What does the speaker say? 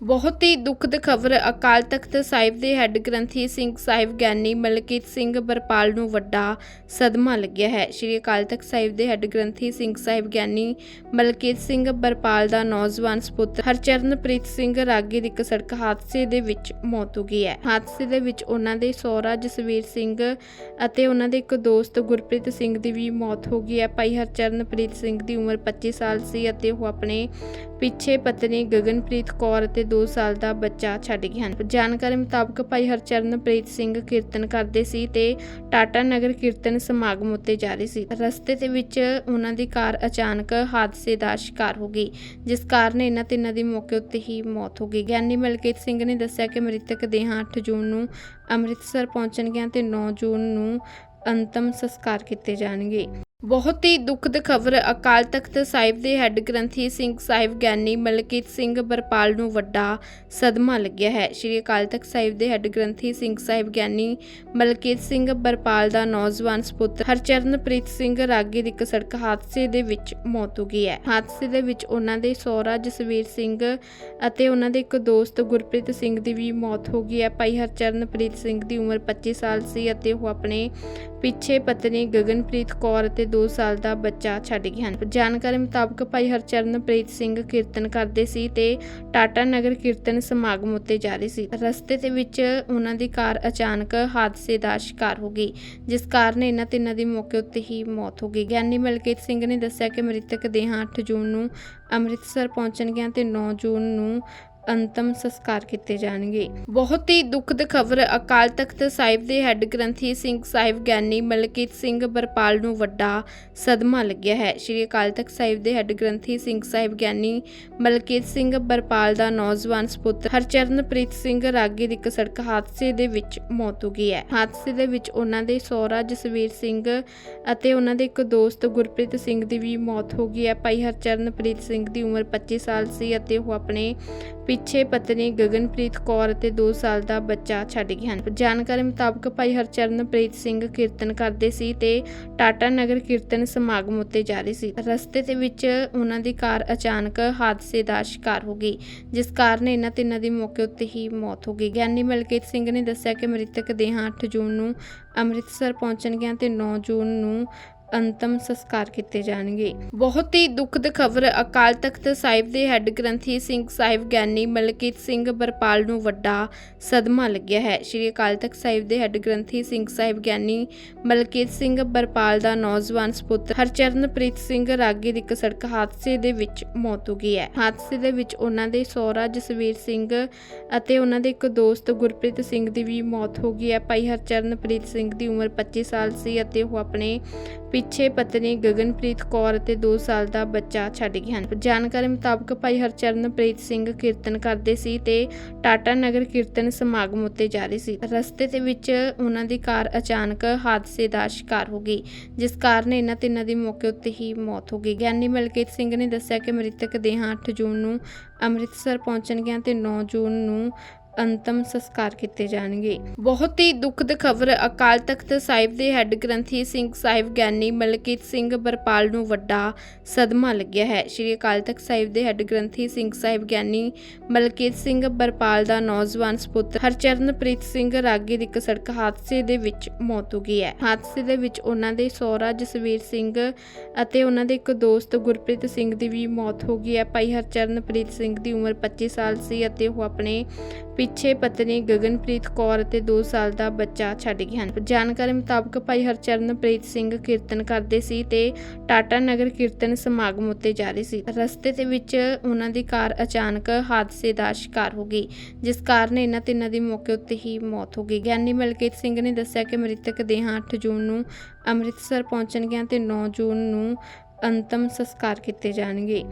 ਬਹੁਤ ਹੀ ਦੁਖਦ ਖਬਰ ਅਕਾਲ ਤਖਤ ਸਾਹਿਬ ਦੇ ਹੈੱਡ ਗ੍ਰੰਥੀ ਸਿੰਘ ਸਾਹਿਬ ਗਿਆਨੀ ਮਲਕੀਤ ਸਿੰਘ ਬਰਪਾਲ ਨੂੰ ਵੱਡਾ ਸਦਮਾ ਲੱਗਿਆ ਹੈ। ਸ਼੍ਰੀ ਅਕਾਲ ਤਖਤ ਸਾਹਿਬ ਦੇ ਹੈੱਡ ਗ੍ਰੰਥੀ ਸਿੰਘ ਸਾਹਿਬ ਗਿਆਨੀ ਮਲਕੀਤ ਸਿੰਘ ਬਰਪਾਲ ਦਾ ਨੌਜਵਾਨ ਸੁਪੁੱਤਰ ਹਰਚਰਨਪ੍ਰੀਤ ਸਿੰਘ ਰਾਗੀ ਦੀ ਇੱਕ ਸੜਕ ਹਾਦਸੇ ਦੇ ਵਿੱਚ ਮੌਤ ਹੋ ਗਈ ਹੈ। ਹਾਦਸੇ ਦੇ ਵਿੱਚ ਉਹਨਾਂ ਦੇ ਸਹੁਰਾ ਜਸਵੀਰ ਸਿੰਘ ਅਤੇ ਉਹਨਾਂ ਦੇ ਇੱਕ ਦੋਸਤ ਗੁਰਪ੍ਰੀਤ ਸਿੰਘ ਦੀ ਵੀ ਮੌਤ ਹੋ ਗਈ ਹੈ। ਭਾਈ ਹਰਚਰਨਪ੍ਰੀਤ ਸਿੰਘ ਦੀ ਉਮਰ 25 ਸਾਲ ਸੀ ਅਤੇ ਉਹ ਆਪਣੇ ਪਿੱਛੇ ਪਤਨੀ ਗਗਨਪ੍ਰੀਤ ਕੌਰ ਅਤੇ 2 ਸਾਲ ਦਾ ਬੱਚਾ ਛੱਡ ਗਏ ਹਨ। ਜਾਣਕਾਰੀ ਮੁਤਾਬਕ ਭਾਈ ਹਰਚਰਨਪ੍ਰੀਤ ਸਿੰਘ ਕੀਰਤਨ ਕਰਦੇ ਸੀ ਤੇ ਟਾਟਾ ਨਗਰ ਕੀਰਤਨ ਸਮਾਗਮ ਉੱਤੇ ਜਾ ਰਹੇ ਸੀ। ਰਸਤੇ ਦੇ ਵਿੱਚ ਉਹਨਾਂ ਦੀ ਕਾਰ ਅਚਾਨਕ ਹਾਦਸੇ ਦਾ ਸ਼ਿਕਾਰ ਹੋ ਗਈ, ਜਿਸ ਕਾਰਨ ਇਹਨਾਂ ਤਿੰਨਾਂ ਦੀ ਮੌਕੇ ਉੱਤੇ ਹੀ ਮੌਤ ਹੋ ਗਈ। ਗਿਆਨੀ ਮਲਕੀਤ ਸਿੰਘ ਨੇ ਦੱਸਿਆ ਕਿ ਮ੍ਰਿਤਕ ਦੇਹਾਂ 8 ਜੂਨ ਨੂੰ ਅੰਮ੍ਰਿਤਸਰ ਪਹੁੰਚਣਗੀਆਂ ਤੇ 9 ਜੂਨ ਨੂੰ ਅੰਤਮ ਸੰਸਕਾਰ ਕੀਤੇ ਜਾਣਗੇ। ਬਹੁਤ ਹੀ ਦੁਖਦ ਖਬਰ ਅਕਾਲ ਤਖਤ ਸਾਹਿਬ ਦੇ ਹੈੱਡ ਗ੍ਰੰਥੀ ਸਿੰਘ ਸਾਹਿਬ ਗਿਆਨੀ ਮਲਕੀਤ ਸਿੰਘ ਬਰਪਾਲ ਨੂੰ ਵੱਡਾ ਸਦਮਾ ਲੱਗਿਆ ਹੈ। ਸ਼੍ਰੀ ਅਕਾਲ ਤਖਤ ਸਾਹਿਬ ਦੇ ਹੈੱਡ ਗ੍ਰੰਥੀ ਸਿੰਘ ਸਾਹਿਬ ਗਿਆਨੀ ਮਲਕੀਤ ਸਿੰਘ ਬਰਪਾਲ ਦਾ ਨੌਜਵਾਨ ਸੁਪੁੱਤਰ ਹਰਚਰਨਪ੍ਰੀਤ ਸਿੰਘ ਰਾਗੀ ਦੀ ਇੱਕ ਸੜਕ ਹਾਦਸੇ ਦੇ ਵਿੱਚ ਮੌਤ ਹੋ ਗਈ ਹੈ। ਹਾਦਸੇ ਦੇ ਵਿੱਚ ਉਹਨਾਂ ਦੇ ਸਹੁਰਾ ਜਸਵੀਰ ਸਿੰਘ ਅਤੇ ਉਹਨਾਂ ਦੇ ਇੱਕ ਦੋਸਤ ਗੁਰਪ੍ਰੀਤ ਸਿੰਘ ਦੀ ਵੀ ਮੌਤ ਹੋ ਗਈ ਹੈ। ਭਾਈ ਹਰਚਰਨਪ੍ਰੀਤ ਸਿੰਘ ਦੀ ਉਮਰ 25 ਸਾਲ ਸੀ ਅਤੇ ਉਹ ਆਪਣੇ ਪਿੱਛੇ ਪਤਨੀ ਗਗਨਪ੍ਰੀਤ ਕੌਰ ਅਤੇ 2 ਸਾਲ ਦਾ ਬੱਚਾ ਛੱਡ ਗਏ ਹਨ। ਜਾਣਕਾਰੀ ਮੁਤਾਬਕ ਭਾਈ ਹਰਚਰਨਪ੍ਰੀਤ ਸਿੰਘ ਕੀਰਤਨ ਕਰਦੇ ਸੀ ਤੇ ਟਾਟਾ ਨਗਰ ਕੀਰਤਨ ਸਮਾਗਮ ਉੱਤੇ ਜਾ ਰਹੇ ਸੀ। ਰਸਤੇ ਦੇ ਵਿੱਚ ਉਹਨਾਂ ਦੀ ਕਾਰ ਅਚਾਨਕ ਹਾਦਸੇ ਦਾ ਸ਼ਿਕਾਰ ਹੋ ਗਈ, ਜਿਸ ਕਾਰਨ ਇਹਨਾਂ ਤਿੰਨਾਂ ਦੀ ਮੌਕੇ ਉੱਤੇ ਹੀ ਮੌਤ ਹੋ ਗਈ। ਗਿਆਨੀ ਮਲਕੀਤ ਸਿੰਘ ਨੇ ਦੱਸਿਆ ਕਿ ਮ੍ਰਿਤਕ ਦੇਹਾਂ 8 ਜੂਨ ਨੂੰ ਅੰਮ੍ਰਿਤਸਰ ਪਹੁੰਚਣਗੀਆਂ ਤੇ 9 ਜੂਨ ਨੂੰ ਅੰਤਮ ਸੰਸਕਾਰ ਕੀਤੇ ਜਾਣਗੇ। ਬਹੁਤ ਹੀ ਦੁਖਦ ਖਬਰ ਅਕਾਲ ਤਖਤ ਸਾਹਿਬ ਦੇ ਹੈੱਡ ਗ੍ਰੰਥੀ ਸਿੰਘ ਸਾਹਿਬ ਗਿਆਨੀ ਮਲਕੀਤ ਸਿੰਘ ਬਰਪਾਲ ਨੂੰ ਵੱਡਾ ਸਦਮਾ ਲੱਗਿਆ ਹੈ। ਸ਼੍ਰੀ ਅਕਾਲ ਤਖਤ ਸਾਹਿਬ ਦੇ ਹੈੱਡ ਗ੍ਰੰਥੀ ਸਿੰਘ ਸਾਹਿਬ ਗਿਆਨੀ ਮਲਕੀਤ ਸਿੰਘ ਬਰਪਾਲ ਦਾ ਨੌਜਵਾਨ ਸੁਪੁੱਤਰ ਹਰਚਰਨਪ੍ਰੀਤ ਸਿੰਘ ਰਾਗੀ ਦੀ ਇੱਕ ਸੜਕ ਹਾਦਸੇ ਦੇ ਵਿੱਚ ਮੌਤ ਹੋ ਗਈ ਹੈ। ਹਾਦਸੇ ਦੇ ਵਿੱਚ ਉਹਨਾਂ ਦੇ ਸਹੁਰਾ ਜਸਵੀਰ ਸਿੰਘ ਅਤੇ ਉਹਨਾਂ ਦੇ ਇੱਕ ਦੋਸਤ ਗੁਰਪ੍ਰੀਤ ਸਿੰਘ ਦੀ ਵੀ ਮੌਤ ਹੋ ਗਈ ਹੈ। ਭਾਈ ਹਰਚਰਨਪ੍ਰੀਤ ਸਿੰਘ ਦੀ ਉਮਰ 25 ਸਾਲ ਸੀ ਅਤੇ ਉਹ ਆਪਣੇ ਪਿੱਛੇ ਪਤਨੀ ਗਗਨਪ੍ਰੀਤ ਕੌਰ ਅਤੇ 2 ਸਾਲ ਦਾ ਬੱਚਾ ਛੱਡ ਗਏ ਹਨ। ਜਾਣਕਾਰੀ ਮੁਤਾਬਕ ਭਾਈ ਹਰਚਰਨਪ੍ਰੀਤ ਸਿੰਘ ਕੀਰਤਨ ਕਰਦੇ ਸੀ ਤੇ ਟਾਟਾ ਨਗਰ ਕੀਰਤਨ ਸਮਾਗਮ ਉੱਤੇ ਜਾ ਰਹੇ ਸੀ। ਰਸਤੇ ਦੇ ਵਿੱਚ ਉਹਨਾਂ ਦੀ ਕਾਰ ਅਚਾਨਕ ਹਾਦਸੇ ਦਾ ਸ਼ਿਕਾਰ ਹੋ ਗਈ, ਜਿਸ ਕਾਰਨ ਇਹਨਾਂ ਤਿੰਨਾਂ ਦੀ ਮੌਕੇ ਉੱਤੇ ਹੀ ਮੌਤ ਹੋ ਗਈ। ਗਿਆਨੀ ਮਲਕੀਤ ਸਿੰਘ ਨੇ ਦੱਸਿਆ ਕਿ ਮ੍ਰਿਤਕ ਦੇਹਾਂ 8 ਜੂਨ ਨੂੰ ਅੰਮ੍ਰਿਤਸਰ ਪਹੁੰਚਣਗੀਆਂ ਤੇ 9 ਜੂਨ ਨੂੰ ਅੰਤਮ ਸੰਸਕਾਰ ਕੀਤੇ ਜਾਣਗੇ। ਬਹੁਤ ਹੀ ਦੁਖਦ ਖਬਰ ਅਕਾਲ ਤਖਤ ਸਾਹਿਬ ਦੇ ਹੈੱਡ ਗ੍ਰੰਥੀ ਸਿੰਘ ਸਾਹਿਬ ਗਿਆਨੀ ਮਲਕੀਤ ਸਿੰਘ ਬਰਪਾਲ ਨੂੰ ਵੱਡਾ ਸਦਮਾ ਲੱਗਿਆ ਹੈ। ਸ਼੍ਰੀ ਅਕਾਲ ਤਖਤ ਸਾਹਿਬ ਦੇ ਹੈੱਡ ਗ੍ਰੰਥੀ ਸਿੰਘ ਸਾਹਿਬ ਗਿਆਨੀ ਮਲਕੀਤ ਸਿੰਘ ਬਰਪਾਲ ਦਾ ਨੌਜਵਾਨ ਸੁਪੁੱਤਰ ਹਰਚਰਨਪ੍ਰੀਤ ਸਿੰਘ ਰਾਗੀ ਦੀ ਇੱਕ ਸੜਕ ਹਾਦਸੇ ਦੇ ਵਿੱਚ ਮੌਤ ਹੋ ਗਈ ਹੈ। ਹਾਦਸੇ ਦੇ ਵਿੱਚ ਉਹਨਾਂ ਦੇ ਸਹੁਰਾ ਜਸਵੀਰ ਸਿੰਘ ਅਤੇ ਉਹਨਾਂ ਦੇ ਇੱਕ ਦੋਸਤ ਗੁਰਪ੍ਰੀਤ ਸਿੰਘ ਦੀ ਵੀ ਮੌਤ ਹੋ ਗਈ ਹੈ। ਭਾਈ ਹਰਚਰਨਪ੍ਰੀਤ ਸਿੰਘ ਦੀ ਉਮਰ 25 ਸਾਲ ਸੀ ਅਤੇ ਉਹ ਆਪਣੇ ਪਿੱਛੇ ਪਤਨੀ ਗਗਨਪ੍ਰੀਤ ਕੌਰ ਅਤੇ 2 ਸਾਲ ਦਾ ਬੱਚਾ ਛੱਡ ਗਏ ਹਨ। ਜਾਣਕਾਰੀ ਮੁਤਾਬਕ ਭਾਈ ਹਰਚਰਨਪ੍ਰੀਤ ਸਿੰਘ ਕੀਰਤਨ ਕਰਦੇ ਸੀ ਤੇ ਟਾਟਾ ਨਗਰ ਕੀਰਤਨ ਸਮਾਗਮ ਉੱਤੇ ਜਾ ਰਹੇ ਸੀ। ਰਸਤੇ ਦੇ ਵਿੱਚ ਉਹਨਾਂ ਦੀ ਕਾਰ ਅਚਾਨਕ ਹਾਦਸੇ ਦਾ ਸ਼ਿਕਾਰ ਹੋ ਗਈ, ਜਿਸ ਕਾਰਨ ਇਹਨਾਂ ਤਿੰਨਾਂ ਦੀ ਮੌਕੇ ਉੱਤੇ ਹੀ ਮੌਤ ਹੋ ਗਈ। ਗਿਆਨੀ ਮਲਕੀਤ ਸਿੰਘ ਨੇ ਦੱਸਿਆ ਕਿ ਮ੍ਰਿਤਕ ਦੇਹਾਂ 8 ਜੂਨ ਨੂੰ ਅੰਮ੍ਰਿਤਸਰ ਪਹੁੰਚਣਗੀਆਂ ਤੇ 9 ਜੂਨ ਨੂੰ ਅੰਤਮ ਸੰਸਕਾਰ ਕੀਤੇ ਜਾਣਗੇ। ਬਹੁਤ ਹੀ ਦੁਖਦ ਖਬਰ ਅਕਾਲ ਤਖਤ ਸਾਹਿਬ ਦੇ ਹੈੱਡ ਗ੍ਰੰਥੀ ਸਿੰਘ ਸਾਹਿਬ ਗਿਆਨੀ ਮਲਕੀਤ ਸਿੰਘ ਬਰਪਾਲ ਨੂੰ ਵੱਡਾ ਸਦਮਾ ਲੱਗਿਆ ਹੈ। ਸ਼੍ਰੀ ਅਕਾਲ ਤਖਤ ਸਾਹਿਬ ਦੇ ਹੈੱਡ ਗ੍ਰੰਥੀ ਸਿੰਘ ਸਾਹਿਬ ਗਿਆਨੀ ਮਲਕੀਤ ਸਿੰਘ ਬਰਪਾਲ ਦਾ ਨੌਜਵਾਨ ਸੁਪੁੱਤਰ ਹਰਚਰਨਪ੍ਰੀਤ ਸਿੰਘ ਰਾਗੀ ਦੀ ਇੱਕ ਸੜਕ ਹਾਦਸੇ ਦੇ ਵਿੱਚ ਮੌਤ ਹੋ ਗਈ ਹੈ। ਹਾਦਸੇ ਦੇ ਵਿੱਚ ਉਹਨਾਂ ਦੇ ਸਹੁਰਾ ਜਸਵੀਰ ਸਿੰਘ ਅਤੇ ਉਹਨਾਂ ਦੇ ਇੱਕ ਦੋਸਤ ਗੁਰਪ੍ਰੀਤ ਸਿੰਘ ਦੀ ਵੀ ਮੌਤ ਹੋ ਗਈ ਹੈ। ਭਾਈ ਹਰਚਰਨਪ੍ਰੀਤ ਸਿੰਘ ਦੀ ਉਮਰ 25 ਸਾਲ ਸੀ ਅਤੇ ਉਹ ਆਪਣੇ ਪਿੱਛੇ ਪਤਨੀ ਗਗਨਪ੍ਰੀਤ ਕੌਰ ਅਤੇ 2 ਸਾਲ ਦਾ ਬੱਚਾ ਛੱਡ ਗਏ ਹਨ। ਜਾਣਕਾਰੀ ਮੁਤਾਬਕ ਭਾਈ ਹਰਚਰਨਪ੍ਰੀਤ ਸਿੰਘ ਕੀਰਤਨ ਕਰਦੇ ਸੀ ਤੇ ਟਾਟਾ ਨਗਰ ਕੀਰਤਨ ਸਮਾਗਮ ਉੱਤੇ ਜਾ ਰਹੇ ਸੀ। ਰਸਤੇ ਦੇ ਵਿੱਚ ਉਹਨਾਂ ਦੀ ਕਾਰ ਅਚਾਨਕ ਹਾਦਸੇ ਦਾ ਸ਼ਿਕਾਰ ਹੋ ਗਈ, ਜਿਸ ਕਾਰਨ ਇਹਨਾਂ ਤਿੰਨਾਂ ਦੀ ਮੌਕੇ ਉੱਤੇ ਹੀ ਮੌਤ ਹੋ ਗਈ। ਗਿਆਨੀ ਮਲਕੀਤ ਸਿੰਘ ਨੇ ਦੱਸਿਆ ਕਿ ਮ੍ਰਿਤਕ ਦੇਹਾਂ 8 ਜੂਨ ਨੂੰ ਅੰਮ੍ਰਿਤਸਰ ਪਹੁੰਚਣਗੀਆਂ ਤੇ 9 ਜੂਨ ਨੂੰ ਅੰਤਮ ਸੰਸਕਾਰ ਕੀਤੇ ਜਾਣਗੇ।